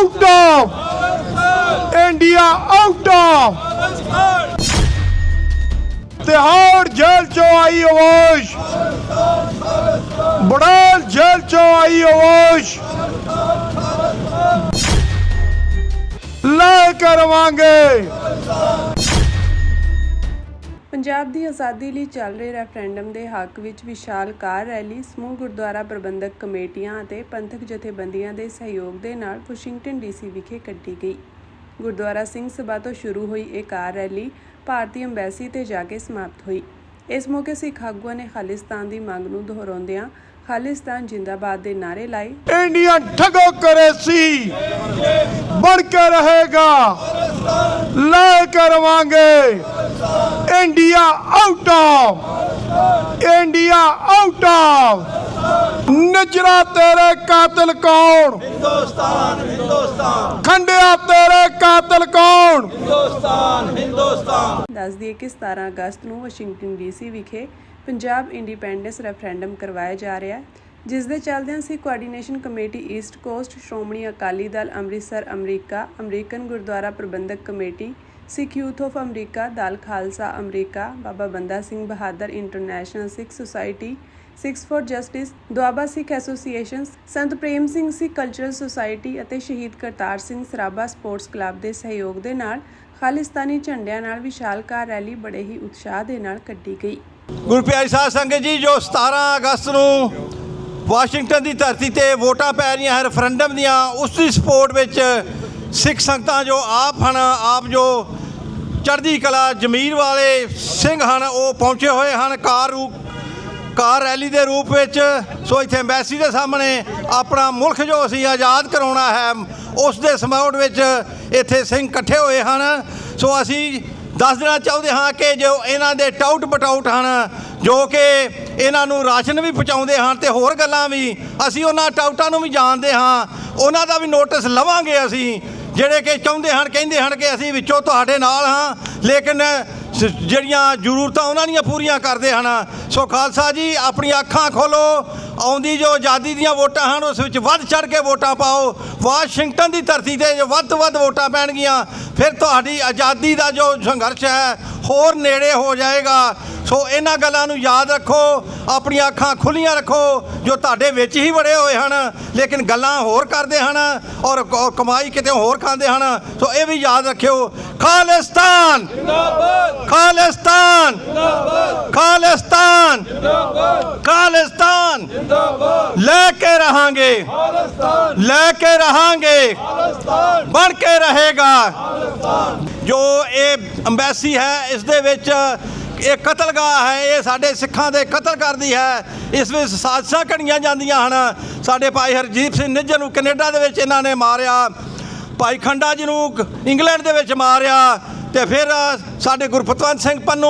out of India out of. Tihar jail ਚੋਂ ਆਈ ਆਵਾਜ਼ ਬੜਾਲ ਜੇਲ੍ਹ ਚੋਂ ਆਈ ਆਵਾਜ਼ ਲੈ ਕਰਵਾਂਗੇ ਪੰਜਾਬ ਦੀ ਆਜ਼ਾਦੀ ਲਈ ਚੱਲ ਰਹੇ ਰੈਫਰੈਂਡਮ ਦੇ ਹੱਕ ਵਿੱਚ ਵਿਸ਼ਾਲ ਕਾਰ ਰੈਲੀ, ਸਮੂਹ ਗੁਰਦੁਆਰਾ ਪ੍ਰਬੰਧਕ ਕਮੇਟੀਆਂ ਅਤੇ ਪੰਥਕ ਜਥੇਬੰਦੀਆਂ ਦੇ ਸਹਿਯੋਗ ਦੇ ਨਾਲ ਵਾਸ਼ਿੰਗਟਨ ਡੀਸੀ ਵਿਖੇ ਕੱਢੀ ਗਈ। ਗੁਰਦੁਆਰਾ ਸਿੰਘ ਸਭਾ ਤੋਂ ਸ਼ੁਰੂ ਹੋਈ ਇਹ ਕਾਰ ਰੈਲੀ ਭਾਰਤੀ ਅੰਬੈਸੀ ਤੇ ਜਾ ਕੇ ਸਮਾਪਤ ਹੋਈ। ਇਸ ਮੌਕੇ ਸਿੱਖ ਆਗੂਆਂ ਨੇ ਖਾਲਿਸਤਾਨ ਦੀ ਮੰਗ ਨੂੰ ਦੁਹਰਾਉਂਦਿਆਂ ਖਾਲਿਸਤਾਨ ਜਿੰਦਾਬਾਦ ਦੇ ਨਾਅਰੇ ਲਾਏ। ਇੰਡੀਅਨ ਠਗੋ ਕਰੇਸੀ ਬਣ ਕੇ ਰਹੇਗਾ। ਲੈ ਕਰਵਾਂਗੇ India out of India out of ਨਜਰਾ ਤੇਰੇ ਕਾਤਲ ਕੌਣ? ਹਿੰਦੁਸਤਾਨ ਹਿੰਦੁਸਤਾਨ। ਖੰਡਿਆ ਤੇਰੇ ਕਾਤਲ ਕੌਣ? ਦੱਸ ਦਈਏ ਕਿ 17 ਅਗਸਤ ਨੂੰ ਵਾਸ਼ਿੰਗਟਨ ਡੀਸੀ ਵਿਖੇ ਪੰਜਾਬ ਇੰਡੀਪੈਂਡੈਂਸ ਰੈਫਰੈਂਡਮ ਕਰਵਾਇਆ ਜਾ ਰਿਹਾ ਹੈ, ਜਿਸ ਦੇ ਚੱਲਦਿਆਂ Sikh coordination committee East Coast Shiromani Akali Dal Amritsar, America, American Gurdwara Prabandhak committee Sikh youth of America Dal Khalsa, America, Baba Banda Singh Bahadur international Sikh society Sikhs for justice Doaba Sikh association Sant Prem Singh Sikh cultural society ਅਤੇ Shaheed Kartar Singh Sarabha sports club ਦੇ ਸਹਿਯੋਗ ਦੇ ਨਾਲ ਖਾਲਿਸਤਾਨੀ ਝੰਡਿਆਂ ਨਾਲ ਵਿਸ਼ਾਲ ਕਾਰ rally ਬੜੇ ਹੀ ਉਤਸ਼ਾਹ ਦੇ ਨਾਲ ਕੱਢੀ ਗਈ। ਗੁਰੂ ਪਿਆਰੀ ਸਾਧ ਸੰਗਤ ਜੀ, ਜੋ 17 ਅਗਸਤ ਨੂੰ ਵਾਸ਼ਿੰਗਟਨ ਦੀ ਧਰਤੀ ਤੇ ਵੋਟਾਂ ਪੈ ਰਹੀਆਂ ਹੈ ਰੈਫਰੈਂਡਮ ਦੀਆਂ, ਉਸ ਦੀ ਸਪੋਰਟ ਵਿੱਚ ਸਿੱਖ ਸੰਗਤਾਂ ਜੋ ਆਪ ਹਨ, ਆਪ ਜੋ ਚੜ੍ਹਦੀ ਕਲਾ ਜ਼ਮੀਰ ਵਾਲੇ ਸਿੰਘ ਹਨ, ਉਹ ਪਹੁੰਚੇ ਹੋਏ ਹਨ ਕਾਰ ਰੂਪ, ਕਾਰ ਰੈਲੀ ਦੇ ਰੂਪ ਵਿੱਚ। ਸੋ ਇੱਥੇ ਐਮਬੈਸੀ ਦੇ ਸਾਹਮਣੇ ਆਪਣਾ ਮੁਲਕ ਜੋ ਅਸੀਂ ਆਜ਼ਾਦ ਕਰਾਉਣਾ ਹੈ, ਉਸ ਦੇ ਸਮੌੜ ਵਿੱਚ ਇੱਥੇ ਸਿੰਘ ਇਕੱਠੇ ਹੋਏ ਹਨ। ਸੋ ਅਸੀਂ ਦੱਸ ਦੇਣਾ ਚਾਹੁੰਦੇ ਹਾਂ ਕਿ ਜੋ ਇਹਨਾਂ ਦੇ ਟਾਊਟ ਬਟਾਊਟ ਹਨ, ਜੋ ਕਿ ਇਹਨਾਂ ਨੂੰ ਰਾਸ਼ਨ ਵੀ ਪਹੁੰਚਾਉਂਦੇ ਹਨ ਤੇ ਹੋਰ ਗੱਲਾਂ ਵੀ, ਅਸੀਂ ਉਹਨਾਂ ਟਾਊਟਾਂ ਨੂੰ ਵੀ ਜਾਣਦੇ ਹਾਂ। ਉਹਨਾਂ ਦਾ ਵੀ ਨੋਟਿਸ ਲਵਾਂਗੇ ਅਸੀਂ, ਜਿਹੜੇ ਕਿ ਚਾਹੁੰਦੇ ਹਨ, ਕਹਿੰਦੇ ਹਨ ਕਿ ਅਸੀਂ ਵਿੱਚੋਂ ਤੁਹਾਡੇ ਨਾਲ ਹਾਂ, ਲੇਕਿਨ ਸ- ਜਿਹੜੀਆਂ ਜ਼ਰੂਰਤਾਂ ਉਹਨਾਂ ਦੀਆਂ ਪੂਰੀਆਂ ਕਰਦੇ ਹਨ। ਸੋ ਖਾਲਸਾ ਜੀ ਆਪਣੀ ਅੱਖਾਂ ਖੋਲੋ, ਆਉਂਦੀ ਜੋ ਆਜ਼ਾਦੀ ਦੀਆਂ ਵੋਟਾਂ ਹਨ, ਉਸ ਵਿੱਚ ਵੱਧ ਚੜ ਕੇ ਵੋਟਾਂ ਪਾਓ। ਵਾਸ਼ਿੰਗਟਨ ਦੀ ਧਰਤੀ ਤੇ ਜੋ ਵੱਧ ਤੋਂ ਵੱਧ ਵੋਟਾਂ ਪੈਣਗੀਆਂ। ਫਿਰ ਤੁਹਾਡੀ ਆਜ਼ਾਦੀ ਦਾ ਜੋ ਸੰਘਰਸ਼ ਹੈ ਹੋਰ ਨੇੜੇ ਹੋ ਜਾਏਗਾ। ਸੋ ਇਹਨਾਂ ਗੱਲਾਂ ਨੂੰ ਯਾਦ ਰੱਖੋ, ਆਪਣੀਆਂ ਅੱਖਾਂ ਖੁੱਲੀਆਂ ਰੱਖੋ, ਜੋ ਤੁਹਾਡੇ ਵਿੱਚ ਹੀ ਵੜੇ ਹੋਏ ਹਨ, ਲੇਕਿਨ ਗੱਲਾਂ ਹੋਰ ਕਰਦੇ ਹਨ ਔਰ ਕਮਾਈ ਕਿਤੇ ਹੋਰ ਖਾਂਦੇ ਹਨ। ਸੋ ਇਹ ਵੀ ਯਾਦ ਰੱਖਿਓ, ਖਾਲਿਸਤਾਨ! ਖਾਲਿਸਤਾਨ! ਖਾਲਿਸਤਾਨ! ਖਾਲਿਸਤਾਨ! ਲੈ ਕੇ ਰਹਾਂਗੇ। ਲੈ ਕੇ ਰਹਾਂਗੇ। ਬਣ ਕੇ ਰਹੇਗਾ। ਜੋ ਇਹ ਅੰਬੈਸੀ ਹੈ, ਇਸ ਦੇ ਵਿੱਚ ਇਹ ਕਤਲਗਾਹ ਹੈ, ਇਹ ਸਾਡੇ ਸਿੱਖਾਂ ਦੇ ਕਤਲ ਕਰਦੀ ਹੈ। ਇਸ ਵਿੱਚ ਸਾਜ਼ਿਸ਼ਾਂ ਘੜੀਆਂ ਜਾਂਦੀਆਂ ਹਨ। ਸਾਡੇ ਭਾਈ ਹਰਜੀਤ ਸਿੰਘ ਨਿੱਜਰ ਨੂੰ ਕੈਨੇਡਾ ਦੇ ਵਿੱਚ ਇਹਨਾਂ ਨੇ ਮਾਰਿਆ। ਭਾਈ ਖੰਡਾ ਜੀ ਨੂੰ ਇੰਗਲੈਂਡ ਦੇ ਵਿੱਚ ਮਾਰਿਆ। ਤੇ ਫਿਰ ਸਾਡੇ ਗੁਰਪਤਵੰਤ ਸਿੰਘ ਪੰਨੂ,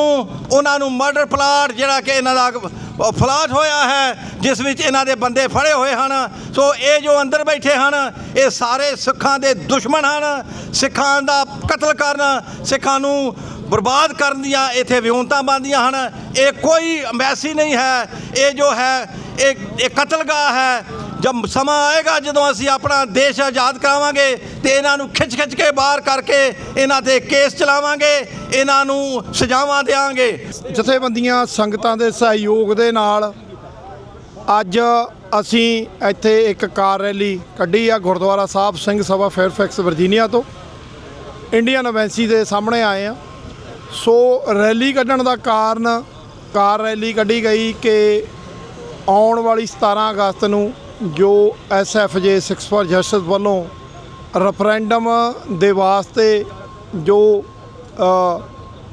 ਉਹਨਾਂ ਨੂੰ ਮਰਡਰ ਪਲਾਟ ਜਿਹੜਾ ਕਿ ਇਹਨਾਂ ਦਾ ਫਲਾਟ ਹੋਇਆ ਹੈ, ਜਿਸ ਵਿੱਚ ਇਹਨਾਂ ਦੇ ਬੰਦੇ ਫੜੇ ਹੋਏ ਹਨ। ਸੋ ਇਹ ਜੋ ਅੰਦਰ ਬੈਠੇ ਹਨ, ਇਹ ਸਾਰੇ ਸਿੱਖਾਂ ਦੇ ਦੁਸ਼ਮਣ ਹਨ। ਸਿੱਖਾਂ ਦਾ ਕਤਲ ਕਰਨ, ਸਿੱਖਾਂ ਨੂੰ ਬਰਬਾਦ ਕਰਨ ਦੀਆਂ ਇੱਥੇ ਵਿਉਂਤਾਂ ਬੰਦੀਆਂ ਹਨ। ਇਹ ਕੋਈ ਅੰਬੈਸੀ ਨਹੀਂ ਹੈ। ਇਹ ਜੋ ਹੈ, ਇਹ ਇਹ ਕਤਲਗਾਹ ਹੈ। ਜਦ ਸਮਾਂ ਆਏਗਾ ਜਦੋਂ ਅਸੀਂ ਆਪਣਾ ਦੇਸ਼ ਆਜ਼ਾਦ ਕਰਾਵਾਂਗੇ ਤੇ ਇਹਨਾਂ ਨੂੰ ਖਿੱਚ ਖਿੱਚ ਕੇ ਬਾਹਰ ਕਰਕੇ ਇਹਨਾਂ ਤੇ ਕੇਸ ਚਲਾਵਾਂਗੇ, ਇਹਨਾਂ ਨੂੰ ਸਜ਼ਾਵਾਂ ਦੇਵਾਂਗੇ ਜਥੇਬੰਦੀਆਂ, ਸੰਗਤਾਂ ਦੇ ਸਹਿਯੋਗ ਦੇ ਨਾਲ ਅੱਜ ਅਸੀਂ ਇੱਥੇ ਇੱਕ ਕਾਰ ਰੈਲੀ ਕੱਢੀ ਆ ਗੁਰਦੁਆਰਾ ਸਾਹਿਬ ਸਿੰਘ ਸਭਾ ਫੇਅਰਫੈਕਸ ਵਰਜੀਨੀਆ ਤੋਂ। ਇੰਡੀਅਨ ਐਮਬੈਸੀ ਦੇ ਸਾਹਮਣੇ ਆਏ ਆ। ਸੋ ਰੈਲੀ ਕੱਢਣ ਦਾ ਕਾਰਨ ਕਾਰ ਰੈਲੀ ਕੱਢੀ ਗਈ ਕਿ ਆਉਣ ਵਾਲੀ 17 ਅਗਸਤ ਨੂੰ ਜੋ ਐਸਐਫਜੇ 6 ਫॉर ਜਸਟਿਸ ਵੱਲੋਂ ਰੈਫਰੈਂਡਮ ਦੇ ਵਾਸਤੇ ਜੋ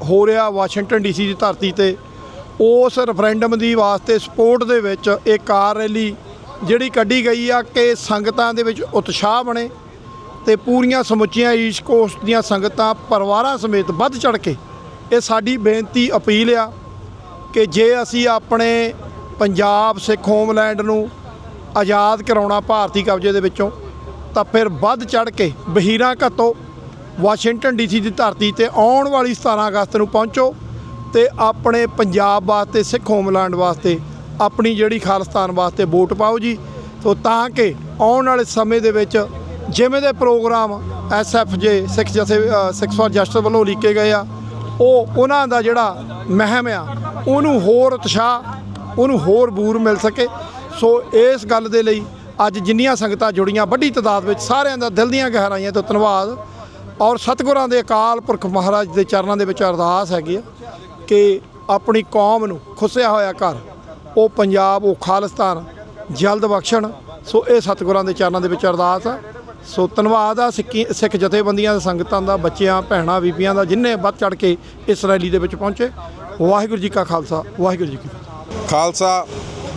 ਹੋ ਰਿਹਾ ਵਾਸ਼ਿੰਗਟਨ ਡੀਸੀ ਦੀ ਧਰਤੀ ਤੇ, ਉਸ ਰੈਫਰੈਂਡਮ ਦੀ ਵਾਸਤੇ ਸਪੋਰਟ ਦੇ ਵਿੱਚ ਇਹ ਕਾਰ ਰੈਲੀ ਜਿਹੜੀ ਕੱਢੀ ਗਈ ਆ ਕਿ ਸੰਗਤਾਂ ਦੇ ਵਿੱਚ ਉਤਸ਼ਾਹ ਬਣੇ ਤੇ ਪੂਰੀਆਂ ਸਮੁੱਚੀਆਂ ਈਸਟ ਕੋਸਟ ਦੀਆਂ ਸੰਗਤਾਂ ਪਰਿਵਾਰਾਂ ਸਮੇਤ ਵੱਧ ਚੜ ਕੇ ਇਹ ਸਾਡੀ ਬੇਨਤੀ ਅਪੀਲ ਆ ਕਿ ਜੇ ਅਸੀਂ ਆਪਣੇ ਪੰਜਾਬ, ਸਿੱਖ ਹੋਮਲੈਂਡ ਨੂੰ ਆਜ਼ਾਦ ਕਰਾਉਣਾ ਭਾਰਤੀ ਕਬਜ਼ੇ ਦੇ ਵਿੱਚੋਂ, ਤਾਂ ਫਿਰ ਵੱਧ ਚੜ ਕੇ ਬਹੀਰਾਂ ਘੱਤੋ ਵਾਸ਼ਿੰਗਟਨ ਡੀਸੀ ਦੀ ਧਰਤੀ ਤੇ ਆਉਣ ਵਾਲੀ 17 ਅਗਸਤ ਨੂੰ ਪਹੁੰਚੋ ਤੇ ਆਪਣੇ ਪੰਜਾਬ ਵਾਸਤੇ, ਸਿੱਖ ਹੋਮਲੈਂਡ ਵਾਸਤੇ, ਆਪਣੀ ਜਿਹੜੀ ਖਾਲਸਤਾਨ ਵਾਸਤੇ ਵੋਟ ਪਾਓ ਜੀ। ਸੋ ਤਾਂ ਕਿ ਆਉਣ ਵਾਲੇ ਸਮੇਂ ਦੇ ਵਿੱਚ ਜਿਵੇਂ ਦੇ ਪ੍ਰੋਗਰਾਮ ਐਸਐਫਜੇ ਸਿੱਖ ਜਥੇ ਸਿੱਖ ਫਾਰ ਜਸਟਿਸ ਵੱਲੋਂ ਲੀਕੇ ਗਏ ਆ, ਉਹ ਉਹਨਾਂ ਦਾ ਜਿਹੜਾ ਮਹਿਮ ਆ, ਉਹਨੂੰ ਹੋਰ ਉਤਸ਼ਾਹ, ਉਹਨੂੰ ਹੋਰ ਬੂਰ ਮਿਲ ਸਕੇ। ਸੋ ਇਸ ਗੱਲ ਦੇ ਲਈ ਅੱਜ ਜਿੰਨੀਆਂ ਸੰਗਤਾਂ ਜੁੜੀਆਂ, ਵੱਡੀ ਤਾਦਾਦ ਵਿੱਚ ਸਾਰਿਆਂ ਦਾ ਦਿਲ ਦੀਆਂ ਗਹਿਰਾਈਆਂ ਤੋਂ ਧੰਨਵਾਦ। ਔਰ ਸਤਿਗੁਰਾਂ ਦੇ ਅਕਾਲ ਪੁਰਖ ਮਹਾਰਾਜ ਦੇ ਚਰਨਾਂ ਦੇ ਵਿੱਚ ਅਰਦਾਸ ਹੈਗੀ ਆ ਕਿ ਆਪਣੀ ਕੌਮ ਨੂੰ ਖੁੱਸਿਆ ਹੋਇਆ ਘਰ, ਉਹ ਪੰਜਾਬ, ਉਹ ਖਾਲਿਸਤਾਨ ਜਲਦ ਬਖਸ਼ਣ। ਸੋ ਇਹ ਸਤਿਗੁਰਾਂ ਦੇ ਚਰਨਾਂ ਦੇ ਵਿੱਚ ਅਰਦਾਸ ਆ। ਸੋ ਧੰਨਵਾਦ ਆ ਸਿੱਕੀ, ਸਿੱਖ ਜਥੇਬੰਦੀਆਂ ਦੇ ਸੰਗਤਾਂ ਦਾ, ਬੱਚਿਆਂ, ਭੈਣਾਂ, ਬੀਬੀਆਂ ਦਾ ਜਿਨ੍ਹਾਂ ਵੱਧ ਚੜ ਕੇ ਇਸ ਰੈਲੀ ਦੇ ਵਿੱਚ ਪਹੁੰਚੇ। ਵਾਹਿਗੁਰੂ ਜੀ ਕਾ ਖਾਲਸਾ, ਵਾਹਿਗੁਰੂ ਜੀ ਕੀ ਖਾਲਸਾ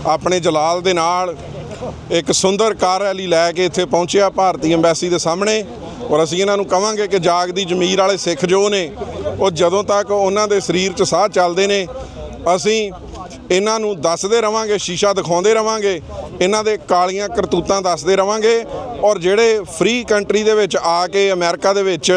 ਆਪਣੇ ਜਲਾਲ ਦੇ ਨਾਲ ਇੱਕ ਸੁੰਦਰ ਕਾਰ ਰੈਲੀ ਲੈ ਕੇ ਇੱਥੇ ਪਹੁੰਚਿਆ ਭਾਰਤੀ ਐਮਬੈਸੀ ਦੇ ਸਾਹਮਣੇ। ਔਰ ਅਸੀਂ ਇਹਨਾਂ ਨੂੰ ਕਵਾਂਗੇ ਕਿ ਜਾਗਦੀ ਜ਼ਮੀਰ ਵਾਲੇ ਸਿੱਖ ਜੋ ਨੇ, ਉਹ ਜਦੋਂ ਤੱਕ ਉਹਨਾਂ ਦੇ ਸਰੀਰ 'ਚ ਸਾਹ ਚੱਲਦੇ ਨੇ, ਅਸੀਂ ਇਹਨਾਂ ਨੂੰ ਦੱਸਦੇ ਰਵਾਂਗੇ, ਸ਼ੀਸ਼ਾ ਦਿਖਾਉਂਦੇ ਰਵਾਂਗੇ, ਇਹਨਾਂ ਦੇ ਕਾਲੀਆਂ ਕਰਤੂਤਾਂ ਦੱਸਦੇ ਰਵਾਂਗੇ। ਔਰ ਜਿਹੜੇ ਫ੍ਰੀ ਕੰਟਰੀ ਦੇ ਵਿੱਚ ਆ ਕੇ ਅਮਰੀਕਾ ਦੇ ਵਿੱਚ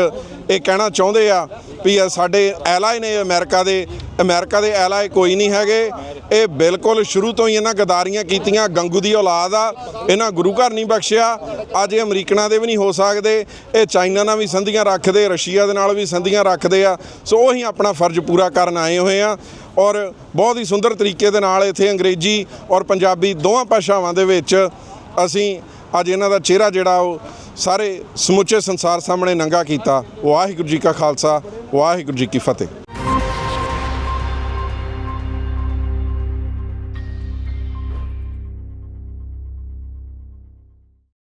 ਇਹ ਕਹਿਣਾ ਚਾਹੁੰਦੇ ਆ ਵੀ ਸਾਡੇ ਐਲਾਈ ਨੇ ਅਮਰੀਕਾ ਦੇ ਅਮਰੀਕਾ ਦੇ ਐਲਾਈ ਕੋਈ ਨਹੀਂ ਹੈਗੇ। ਇਹ ਬਿਲਕੁਲ ਸ਼ੁਰੂ ਤੋਂ ਹੀ ਇਹਨਾਂ ਗਦਾਰੀਆਂ ਕੀਤੀਆਂ। ਗੰਗੂ ਦੀ ਔਲਾਦ ਆ। ਇਹਨਾਂ ਗੁਰੂ ਘਰ ਨਹੀਂ ਬਖਸ਼ਿਆ। ਅੱਜ ਇਹ ਅਮਰੀਕਨਾਂ ਦੇ ਵੀ ਨਹੀਂ ਹੋ ਸਕਦੇ। ਇਹ ਚਾਈਨਾ ਨਾਲ ਵੀ ਸੰਧੀਆਂ ਰੱਖਦੇ, ਰਸ਼ੀਆ ਦੇ ਨਾਲ ਵੀ ਸੰਧੀਆਂ ਰੱਖਦੇ ਆ। ਸੋ ਉਹੀ ਆਪਣਾ ਫਰਜ਼ ਪੂਰਾ ਕਰਨ ਆਏ ਹੋਏ ਆ। ਔਰ ਬਹੁਤ ਹੀ ਸੁੰਦਰ ਤਰੀਕੇ ਦੇ ਨਾਲ ਇੱਥੇ ਅੰਗਰੇਜ਼ੀ ਔਰ ਪੰਜਾਬੀ ਦੋਵਾਂ ਭਾਸ਼ਾਵਾਂ ਦੇ ਵਿੱਚ ਅਸੀਂ ਅੱਜ ਇਹਨਾਂ ਦਾ ਚਿਹਰਾ ਜਿਹੜਾ ਉਹ ਸਾਰੇ ਸਮੁੱਚੇ ਸੰਸਾਰ ਸਾਹਮਣੇ ਨੰਗਾ ਕੀਤਾ। ਵਾਹਿਗੁਰੂ ਜੀ ਕਾ ਖਾਲਸਾ, ਵਾਹਿਗੁਰੂ ਜੀ ਕੀ ਫਤਿਹ।